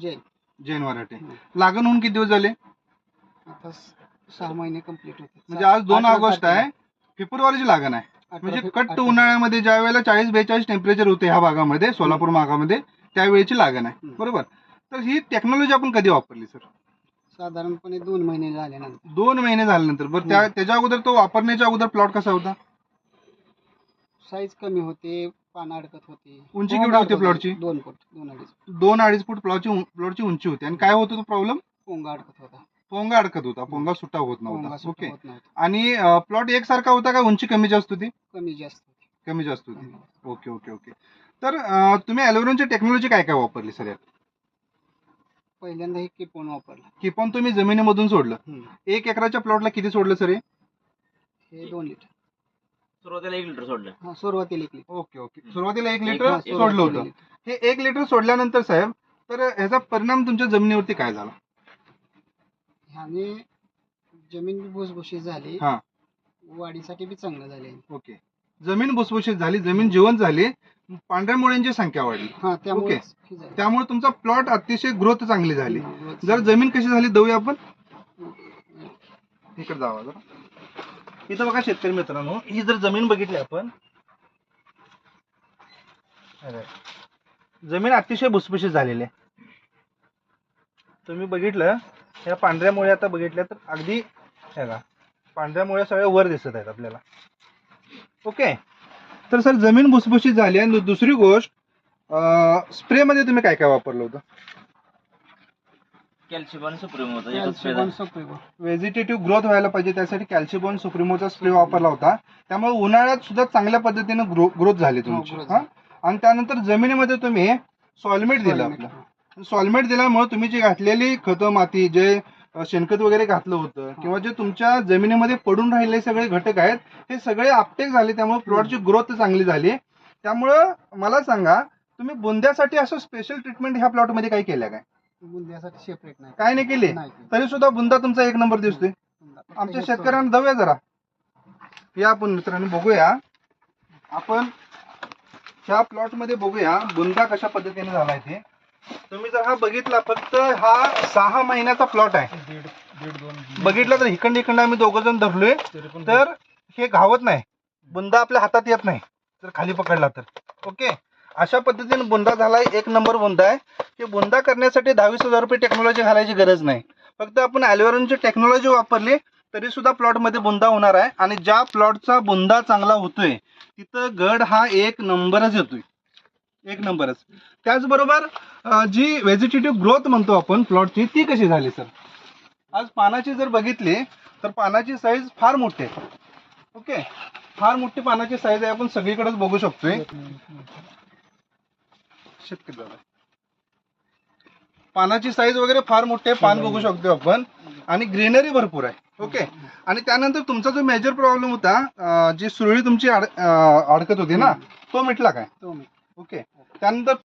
जैन. जैन. लागण होऊन किती दिवस झाले? आता स- सहा महिने कंप्लीट होते म्हणजे आज दोन ऑगस्ट आहे. फेब्रुवारीची लागण आहे. म्हणजे फे- कट्ट उन्हाळ्यामध्ये ज्या वेळेला चाळीस बेचाळीस टेम्परेचर होते ह्या भागामध्ये सोलापूर भागामध्ये त्यावेळेची लागण आहे. हम्म. बरोबर? तर ही टेक्नॉलॉजी आपण कधी वापरली सर साधारणपणे दोन महिने झाल्यानंतर. दोन महिने झाल्यानंतर. बरं त्या त्याच्या अगोदर तो वापरण्याच्या अगोदर प्लॉट कसा होता? साईज कमी होते. पानं अडकत होती. उंची केवढी होती प्लॉटची? दोन फूट दोन अडीच दोन अडीच फूट प्लॉटची प्लॉटची उंची होती. आणि काय होत होतो प्रॉब्लेम पोंगा अडकत होता. पोंगा अडकत होता. पोंगा सुट्टा होत पोंगा नव्हता ओके होत नव्हता. आणि प्लॉट एकसारखा होता का? उंची कमी जास्त होती? कमी जास्त होती. कमी जास्त होती. ओके ओके ओके तर अं, तुम्ही ॲलोवेराची टेक्नॉलॉजी काय काय वापरली सर पहिल्यांदा हे किपोन वापरलं. की पण तुम्ही जमिनीमधून सोडलं. हम्म. एक एकराच्या प्लॉटला किती सोडलं सर हे? हे दोन लिटर. सुरुवातीला एक लिटर सोडलं. हा सुरुवातीला एक लिटर. Okay okay. सुरुवातीला एक लिटर एक- सोडलं होतं. हे एक लिटर सोडल्यानंतर साहेब तर ह्याचा परिणाम तुमच्या जमिनीवरती काय झाला? ह्याने जमीन बी भुसभुशीत झाली. हा. वाढीसाठी बी चांगलं झाले ओके. जमीन भुसभुशीत झाली जमीन जिवंत झाली पांढऱ्या मुळ्यांची संख्या वाढली. हा त्यामुळे त्यामुळे तुमचा प्लॉट अतिशय ग्रोथ चांगली झाली. जर जमीन कशी झाली देऊया आपण. इकडे जावा जरा. इथं बघा शेतकरी मित्रांनो ही जर जमीन बघितली आपण अरे, जमीन अतिशय भुसभुशीत झालेली आहे. तुम्ही बघितलं या पांढऱ्या मुळे आता बघितल्या तर अगदी हे बघा पांढऱ्या मुळे सगळ्या वर दिसत आहेत आपल्याला. ओके? तर सर जमीन भुसभुशीत झाली आणि दुसरी गोष्ट स्प्रेमध्ये तुम्ही काय काय वापरलं होतं? कॅल्शियम सुप्रीम होतं एकच कॅल्शियम. सप्रेमो. व्हेजिटेटिव्ह ग्रोथ व्हायला पाहिजे त्यासाठी कॅल्शियम सुप्रिमोचा स्प्रे वापरला होता. त्यामुळे उन्हाळ्यात सुद्धा चांगल्या पद्धतीने ग्रो ग्रोथ झाली तुमची. हो, growth हा? आणि त्यानंतर जमिनीमध्ये तुम्ही सॉल्मेट दिलं आपलं. सॉल्मेट दिल्यामुळे तुम्ही जी घातलेली खतं माती जे अ, शेणखत वगैरे घातलं होतं किंवा जे तुमच्या जमिनीमध्ये पडून राहिलेले सगळे घटक आहेत हे सगळे आपटेक झाले त्यामुळे प्लॉटची ग्रोथ चांगली झाली. त्यामुळं मला सांगा तुम्ही बुंद्यासाठी असं स्पेशल ट्रीटमेंट ह्या प्लॉटमध्ये काय केलं काय? बुंद्यासाठी सेपरेट नाही. काय नाही केले? नाही केलं. तरी सुद्धा बुंदा तुमचा एक नंबर दिसतोय. बुंदा. आमच्या हे शेतकऱ्यांना जाऊया जरा. या आपण मित्रांनो बघूया. आपण ह्या प्लॉटमध्ये बघूया बुंदा कशा पद्धतीने झालाय ते. तुम्ही जर हा बघितला फक्त हा सहा महिन्याचा प्लॉट आहे. दीड दीड दोन बघितलं तर इकडं इकडं आम्ही दोघ जण धरलोय. तरी पण तर हे घावत नाही. बुंदा आपल्या हातात येत नाही. जर खाली पकडला तर. ओके? अशा पद्धतीने बुंदा झालाय. एक नंबर बुंदा आहे. की बुंदा करण्यासाठी दहावीस हजार रुपये टेक्नॉलॉजी घालायची गरज नाही. फक्त आपण ॲल्युअरनची टेक्नॉलॉजी वापरली तरी सुद्धा प्लॉटमध्ये बुंदा होणार आहे. आणि ज्या प्लॉटचा बुंदा चांगला होतोय तिथं गड हा एक नंबरच येतोय. एक नंबरच. त्याचबरोबर जी व्हेजिटेटिव्ह ग्रोथ म्हणतो आपण प्लॉटची ती कशी झाली सर आज पानाची जर बघितली तर पानाची साईज फार मोठी आहे. ओके? फार मोठी पानाची साईज आहे. आपण सगळीकडेच बघू शकतोय. शेतकरी दादा. पानाची साईज वगैरे फार मोठी आहे पान बघू शकतो आपण. आणि ग्रीनरी भरपूर आहे ओके आणि त्यानंतर तुमचा जो मेजर प्रॉब्लेम होता जी सुरळी तुमची अडकत होती ना तो मिटला काय? ओके त्यानंतर